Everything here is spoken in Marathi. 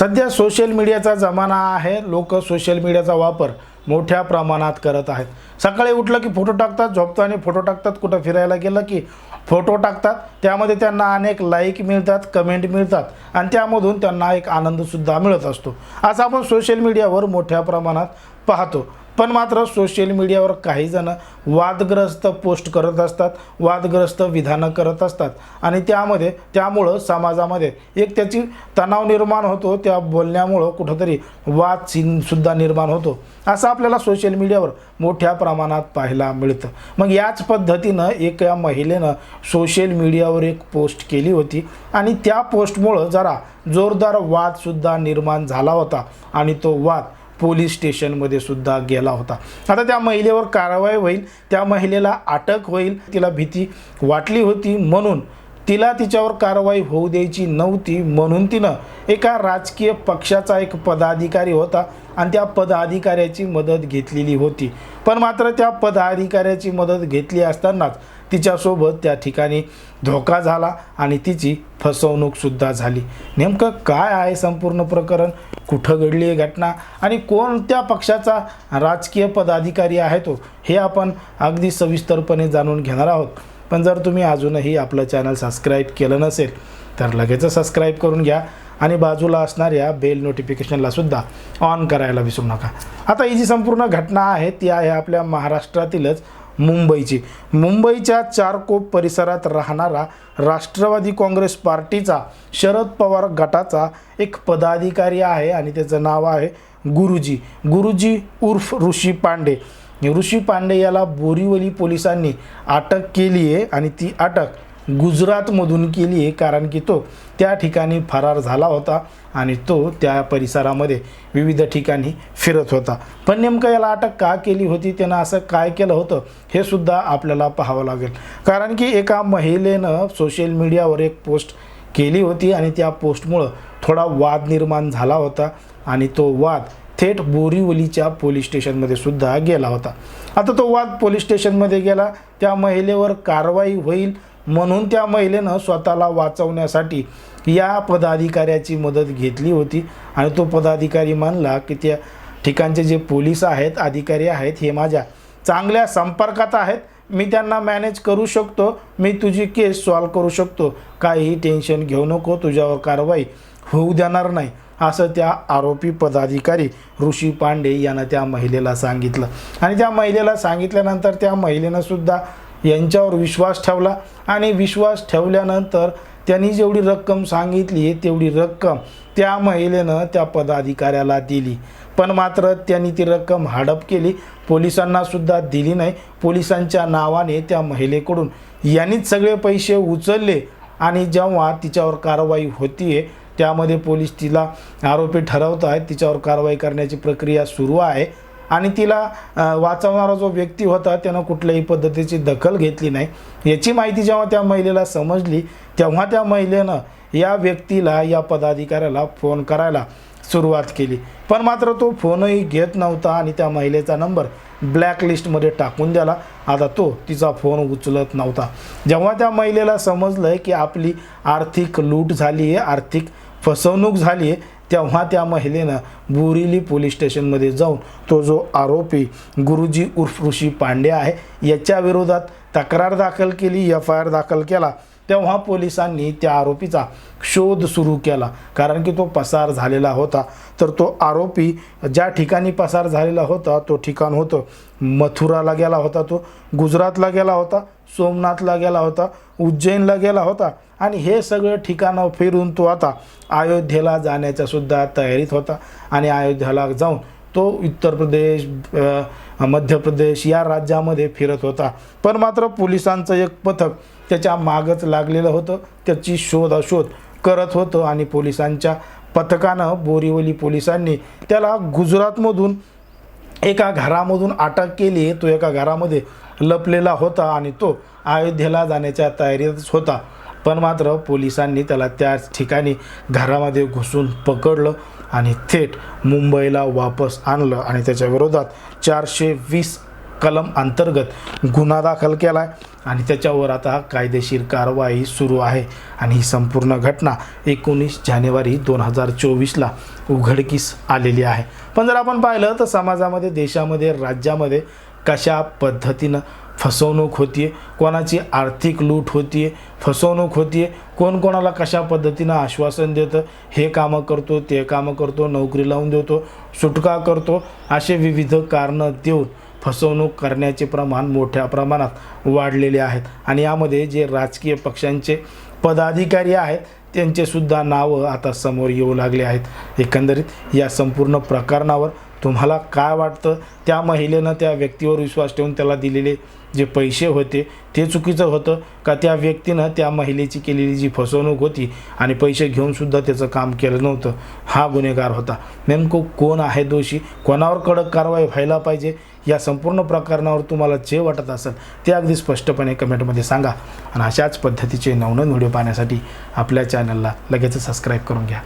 सध्या सोशल मीडियाचा जमाना आहे. लोक सोशल मीडियाचा वापर मोठ्या प्रमाणात करत आहेत. सकाळी उठलं की फोटो टाकतात झोपताना फोटो टाकतात. कुठं फिरायला गेलं की फोटो टाकतात. त्यामध्ये त्यांना अनेक लाईक मिळतात कमेंट मिळतात आणि त्यामधून त्यांना एक आनंदसुद्धा मिळत असतो. असं आपण सोशल मीडियावर मोठ्या प्रमाणात पाहतो. पण मात्र सोशल मीडियावर काही जण वादग्रस्त पोस्ट करत असतात वादग्रस्त विधानं करत असतात. आणि त्यामध्ये त्यामुळं समाजामध्ये एक त्याची तणाव निर्माण होतो त्या बोलण्यामुळं कुठंतरी वाद सुद्धा निर्माण होतो. असं आपल्याला सोशल मीडियावर मोठ्या प्रमाणात पाहायला मिळतं. मग याच पद्धतीनं एका महिलेनं सोशल मीडियावर एक पोस्ट केली होती आणि त्या पोस्टमुळं जरा जोरदार वादसुद्धा निर्माण झाला होता आणि तो वाद पोलीस स्टेशनमध्ये सुद्धा गेला होता. आता त्या महिलेवर कारवाई होईल त्या महिलेला अटक होईल तिला भीती वाटली होती म्हणून तिला तिच्यावर कारवाई होऊ द्यायची नव्हती म्हणून तिनं एका राजकीय पक्षाचा एक पदाधिकारी होता आणि त्या पदाधिकाऱ्याची मदत घेतलेली होती. पण मात्र त्या पदाधिकाऱ्याची मदत घेतली असतानाच तिच्यासोबत त्या ठिकाणी धोका झाला आणि तिची फसवणूकसुद्धा झाली. नेमकं काय आहे संपूर्ण प्रकरण? कुठं घडली आहे घटना? आणि कोणत्या पक्षाचा राजकीय पदाधिकारी आहे तो? हे आपण अगदी सविस्तरपणे जाणून घेणार आहोत. पण जर तुम्ही अजूनही आपलं चॅनल सबस्क्राईब केलं नसेल तर लगेच सबस्क्राईब करून घ्या आणि बाजूला असणाऱ्या बेल नोटिफिकेशनला सुद्धा ऑन करायला विसरू नका. आता ही जी संपूर्ण घटना आहे ती आहे आपल्या महाराष्ट्रातीलच मुंबईची. मुंबईच्या चारकोप परिसरात राहणारा राष्ट्रवादी काँग्रेस पार्टीचा शरद पवार गटाचा एक पदाधिकारी आहे आणि त्याचं नाव आहे गुरुजी. गुरुजी उर्फ ऋषी पांडे. ऋषी पांडे याला बोरीवली पोलिसांनी अटक केली आहे आणि ती अटक गुजरातमधून केली आहे कारण की तो त्या ठिकाणी फरार झाला होता आणि तो त्या परिसरामध्ये विविध ठिकाणी फिरत होता. पण नेमकं याला अटक का केली होती त्यानं असं काय केलं होतं हे सुद्धा आपल्याला पाहावं लागेल. कारण की एका महिलेनं सोशल मीडियावर एक पोस्ट केली होती आणि त्या पोस्टमुळं थोडा वाद निर्माण झाला होता आणि तो वाद थेट बोरीवलीच्या पोलीस स्टेशनमध्ये सुद्धा गेला होता. आता तो वाद पोलीस स्टेशनमध्ये गेला त्या महिलेवर कारवाई होईल म्हणून त्या महिलेनं स्वतःला वाचवण्यासाठी या पदाधिकाऱ्याची मदत घेतली होती. आणि तो पदाधिकारी मानला की त्या ठिकाणचे जे पोलीस आहेत अधिकारी आहेत हे माझ्या चांगल्या संपर्कात आहेत. मी त्यांना मॅनेज करू शकतो. मी तुझी केस सॉल्व करू शकतो. काहीही टेन्शन घेऊ नको. तुझ्यावर कारवाई होऊ देणार नाही असं त्या आरोपी पदाधिकारी ऋषी पांडे यानं त्या महिलेला सांगितलं. आणि त्या महिलेला सांगितल्यानंतर त्या महिलेनं सुद्धा यांच्यावर विश्वास ठेवला आणि विश्वास ठेवल्यानंतर त्यांनी जेवढी रक्कम सांगितली तेवढी रक्कम त्या महिलेनं त्या पदाधिकाऱ्याला दिली. पण मात्र त्यांनी ती रक्कम हडप केली. पोलिसांनासुद्धा दिली नाही. पोलिसांच्या नावाने त्या महिलेकडून यांनीच सगळे पैसे उचलले आणि जेव्हा तिच्यावर कारवाई होतीये त्यामध्ये पोलीस तिला आरोपी ठरवत आहेत तिच्यावर कारवाई करण्याची प्रक्रिया सुरू आहे. आणि तिला वाचवणारा जो व्यक्ती होता त्यानं कुठल्याही पद्धतीची दखल घेतली नाही. याची माहिती जेव्हा त्या महिलेला समजली तेव्हा त्या महिलेनं या व्यक्तीला या पदाधिकाऱ्याला फोन करायला सुरुवात केली. पण मात्र तो फोनही घेत नव्हता आणि त्या महिलेचा नंबर ब्लॅकलिस्टमध्ये टाकून द्याला आता तो तिचा फोन उचलत नव्हता. जेव्हा त्या महिलेला समजलं की आपली आर्थिक लूट झाली आहे आर्थिक फसवणूक झाली आहे तेव्हा त्या महिलेनं बोरिली पोलीस स्टेशनमध्ये जाऊन तो जो आरोपी गुरुजी उर्फ ऋषी पांडे आहे याच्या विरोधात तक्रार दाखल केली एफ आय आर दाखल केला. तेव्हा पोलिसांनी त्या आरोपीचा शोध सुरू केला. कारण की तो पसार झालेला होता. तर तो आरोपी ज्या ठिकाणी पसार झालेला होता तो ठिकाण होतं मथुराला गेला होता तो. गुजरातला गेला होता सोमनाथला गेला होता उज्जैनला गेला होता आणि हे सगळं ठिकाणं फिरून तो आता अयोध्येला जाण्याच्या सुद्धा तयारीत होता आणि अयोध्येला जाऊन तो उत्तर प्रदेश मध्य प्रदेश या राज्यामध्ये फिरत होता. पण मात्र पोलिसांचं एक पथक त्याच्या मागच लागलेलं होतं. त्याची शोधाशोध करत होतं आणि पोलिसांच्या पथकानं बोरीवली पोलिसांनी त्याला गुजरातमधून एका घरामधून अटक केली. तो एका घरामध्ये लपलेला होता आणि तो अयोध्येला जाण्याच्या तयारीतच होता. पण मात्र पोलिसांनी त्याला त्याच ठिकाणी घरामध्ये घुसून पकडलं आणि थेट मुंबईला वापस आणलं आणि त्याच्या विरोधात चारशे वीस कलम अंतर्गत गुन्हा दाखल केला आहे आणि त्याच्यावर आता कायदेशीर कारवाई सुरू आहे. आणि ही संपूर्ण घटना एकोणीस जानेवारी दोन हजार चोवीसला उघडकीस आलेली आहे. पण जर आपण पाहिलं तर समाजामध्ये देशामध्ये राज्यामध्ये कशा पद्धतीनं फसवणूक होतीये कोणाची आर्थिक लूट होतीये फसवणूक होतीये कोण कोणाला कशा पद्धतीनं आश्वासन देतं हे कामं करतो ते कामं करतो नोकरी लावून देतो सुटका करतो असे विविध कारणं देऊन फसवणूक करण्याचे प्रमाण मोठ्या प्रमाणात वाढलेले आहेत. आणि यामध्ये जे राजकीय पक्षांचे पदाधिकारी आहेत त्यांचेसुद्धा नावं आता समोर येऊ लागले आहेत. एकंदरीत या संपूर्ण प्रकरणावर तुम्हाला काय वाटतं? त्या महिलेनं त्या व्यक्तीवर विश्वास ठेवून त्याला दिलेले जे पैसे होते ते चुकीचं होतं का? त्या व्यक्तीनं त्या महिलेची केलेली जी फसवणूक होती आणि पैसे घेऊनसुद्धा त्याचं काम केलं नव्हतं हा गुन्हेगार होता. नेमकं कोण आहे दोषी? कोणावर कडक कारवाई व्हायला पाहिजे? या संपूर्ण प्रकरणावर तुम्हाला जे वाटत असेल ते अगदी स्पष्टपणे कमेंटमध्ये सांगा. आणि अशाच पद्धतीचे नवनवीन व्हिडिओ पाहण्यासाठी आपल्या चॅनलला लगेच सबस्क्राईब करून घ्या.